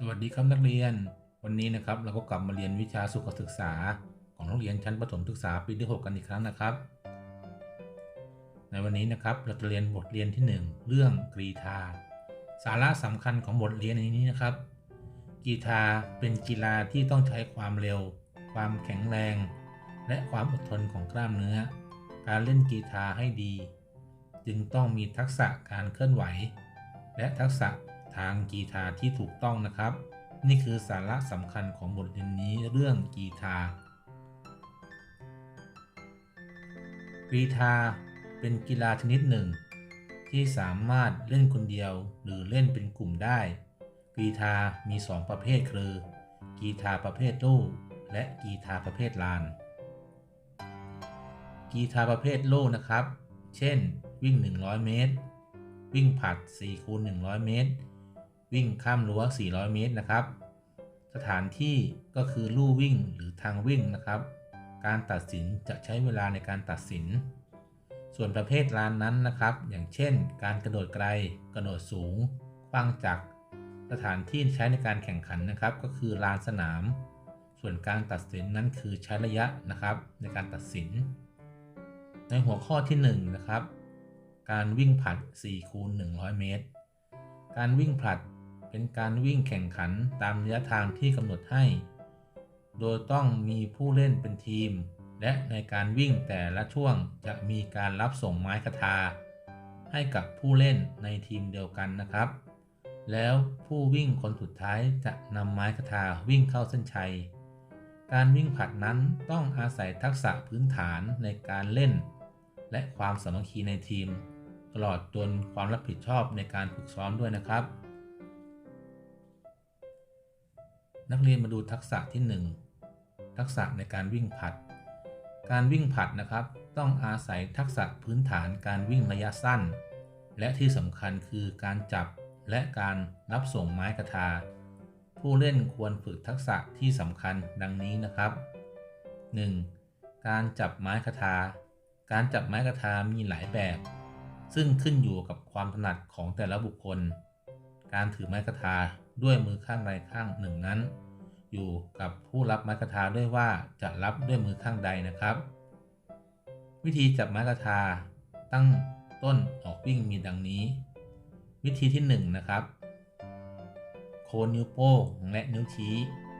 สวัสดีครับนักเรียน วันนี้นะครับเราก็กลับมาเรียนวิชาสุขศึกษา ของนักเรียนชั้นประถมศึกษาปีที่ 6 กันอีกครั้งนะครับ ในวันนี้นะครับเราจะเรียนบทเรียนที่ 1 เรื่องกรีธา สาระสำคัญของบทเรียนในนี้นะครับกรีธาเป็นกีฬาที่ต้องใช้ความเร็ว ความแข็งแรง และความอดทนของกล้ามเนื้อ การเล่นกีฬาให้ดี จึงต้องมีทักษะการเคลื่อนไหว และทักษะ ทางกีฬาที่ถูกต้องนะครับ นี่คือสาระสำคัญของบทเรียนนี้เรื่องกีฬากรีธาเป็นกีฬาชนิดหนึ่ง ที่สามารถเล่นคนเดียวหรือเล่นเป็นกลุ่มได้กรีธามี 2 ประเภทคือกีฬาประเภทลู่และกีฬาประเภทลานกีฬาประเภทลู่นะครับ เช่น วิ่ง 100 เมตร วิ่งผลัด4คูณ100 เมตร วิ่งข้ามรั้ว 400 เมตรนะครับ สถานที่ก็คือลู่วิ่งหรือทางวิ่งนะครับ การตัดสินจะใช้เวลาในการตัดสิน ส่วนประเภทลานนั้นนะครับ อย่างเช่น การกระโดดไกล กระโดดสูงคว้างจักร สถานที่ใช้ในการแข่งขันนะครับ ก็คือลานสนาม ส่วนการตัดสินนั้นคือใช้ระยะนะครับในการตัดสิน ในหัวข้อที่1นงนะครับ การวิ่งผลัด4คูณ100 เมตร การวิ่งผลัด เป็นการวิ่งแข่งขันตามระยะทางที่กำหนดให้ โดยต้องมีผู้เล่นเป็นทีม และในการวิ่งแต่ละช่วงจะมีการรับส่งไม้คทา ให้กับผู้เล่นในทีมเดียวกันนะครับ แล้วผู้วิ่งคนสุดท้ายจะนำไม้คทาวิ่งเข้าเส้นชัย การวิ่งผลัดนั้นต้องอาศัยทักษะพื้นฐานในการเล่น และความสามัคคีในทีม ตลอดจนความรับผิดชอบในการฝึกซ้อมด้วยนะครับ นักเรียนมาดูทักษะที่ 1 ทักษะในการวิ่งผลัด การวิ่งผลัดนะครับ ต้องอาศัยทักษะพื้นฐานการวิ่งระยะสั้น และที่สำคัญคือการจับและการรับส่งไม้กระทา ผู้เล่นควรฝึกทักษะที่สำคัญดังนี้นะครับ 1. การจับไม้กระทา การจับไม้กระทามีหลายแบบ ซึ่งขึ้นอยู่กับความถนัดของแต่ละบุคคล การถือไม้กระทาด้วยมือข้างใดข้างหนึ่งนั้น อยู่กับผู้รับไม้กระทาด้วยว่าจะรับด้วยมือข้างใดนะครับ วิธีจับไม้กระทาตั้งต้นออกวิ่งมีดังนี้ วิธีที่1นนะครับ โคนนิ้วโป้งและนิ้วชี้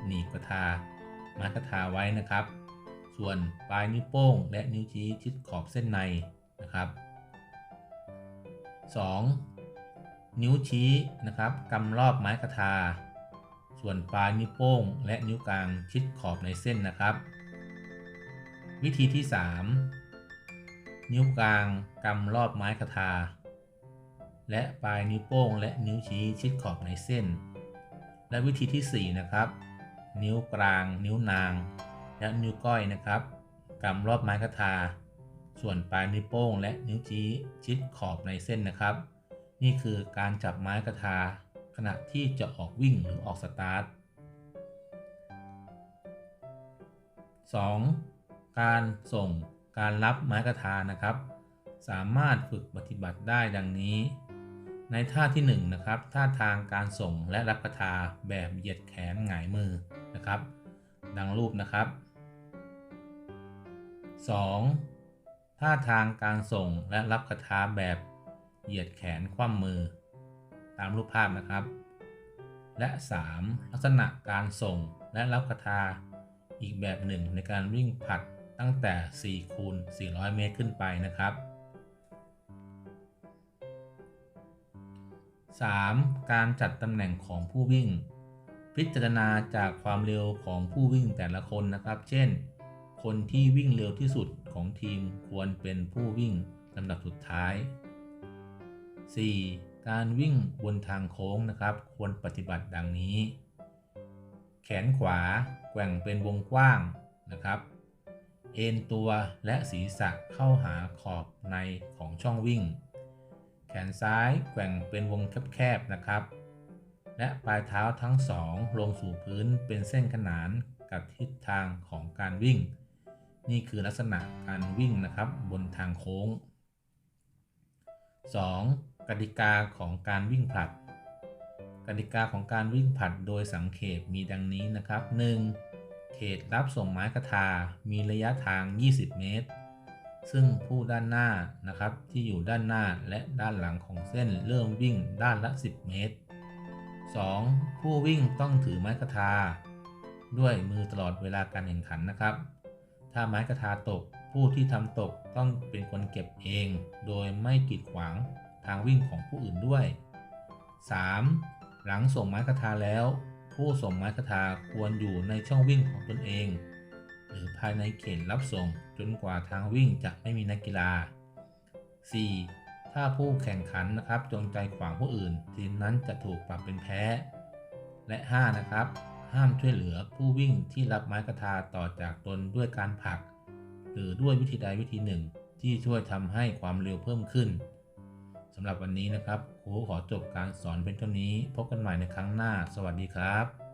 หนีบกระทาไม้กระทาไว้นะครับ ส่วนปลายนิ้วโป้งและนิ้วชี้ชิดขอบเส้นในนะครับ 2. นิ้วชี้นะครับกำรอบไม้กระทา ส่วนปลายนิ้วโป้งและนิ้วกลางชิดขอบในเส้นนะครับ วิธีที่ 3 นิ้วกลางกำรอบไม้กระทา และปลายนิ้วโป้งและนิ้วชี้ชิดขอบในเส้น และวิธีที่ 4 นะครับ นิ้วกลาง นิ้วนาง และนิ้วก้อยนะครับกำรอบไม้กระทา ส่วนปลายนิ้วโป้งและนิ้วชี้ชิดขอบในเส้นนะครับ นี่คือการจับไม้กระทา ขณะที่จะออกวิ่งหรือออกสตาร์ท 2. การส่งการรับไม้กระทานะครับ สามารถฝึกปฏิบัติได้ดังนี้ ในท่าที่1นนะครับท่าทางการส่งและรับกระทาแบบเหยียดแขนหงายมือนะครับ ดังรูปนะครับ 2. ท่าทางการส่งและรับกระทาแบบเหยียดแขนคว่ำมือ ตามรูปภาพนะครับ และ 3. ลักษณะการส่งและรับกระทาอีกแบบหนึ่งในการวิ่งผลัดตั้งแต่4คูณ400 เมตรขึ้นไปนะครับ 3. การจัดตำแหน่งของผู้วิ่ง พิจารณาจากความเร็วของผู้วิ่งแต่ละคนนะครับ เช่น คนที่วิ่งเร็วที่สุดของทีมควรเป็นผู้วิ่งลำดับสุดท้าย 4. การวิ่งบนทางโค้งนะครับ ควรปฏิบัติดังนี้ แขนขวาแกว่งเป็นวงกว้างนะครับ เอ็นตัวและศีรษะเข้าหาขอบในของช่องวิ่ง แขนซ้ายแกว่งเป็นวงแคบๆนะครับ และปลายเท้าทั้งสองลงสู่พื้นเป็นเส้นขนานกับทิศทางของการวิ่ง นี่คือลักษณะการวิ่งนะครับบนทางโค้ง 2. กติกาของการวิ่งผลัด กติกาของการวิ่งผลัดโดยสังเขปมีดังนี้นะครับ 1. เขตรับส่งไม้กระทา มีระยะทาง 20 เมตร ซึ่งผู้ด้านหน้านะครับที่อยู่ด้านหน้าและด้านหลังของเส้นเริ่มวิ่งด้านละ 10 เมตร 2. ผู้วิ่งต้องถือไม้กระทา ด้วยมือตลอดเวลาการแข่งขันนะครับ ถ้าไม้กระทาตกผู้ที่ทำตกต้องเป็นคนเก็บเอง โดยไม่กีดขวาง ทางวิ่งของผู้อื่นด้วย 3. หลังส่งไม้กระทาแล้ว ผู้ส่งไม้กระทาควรอยู่ในช่องวิ่งของตนเอง หรือภายในเขตรับส่งจนกว่าทางวิ่งจะไม่มีนักกีฬา 4. ถ้าผู้แข่งขันนะครับจงใจขวางผู้อื่น ทีมนั้นจะถูกปรับเป็นแพ้ และ 5 นะครับ ห้ามช่วยเหลือผู้วิ่งที่รับไม้กระทาต่อจากตนด้วยการผลัก หรือด้วยวิธีใดวิธีหนึ่งที่ช่วยทำให้ความเร็วเพิ่มขึ้น สำหรับวันนี้นะครับครูขอจบการสอนเพียงเท่านี้ พบกันใหม่ในครั้งหน้า สวัสดีครับ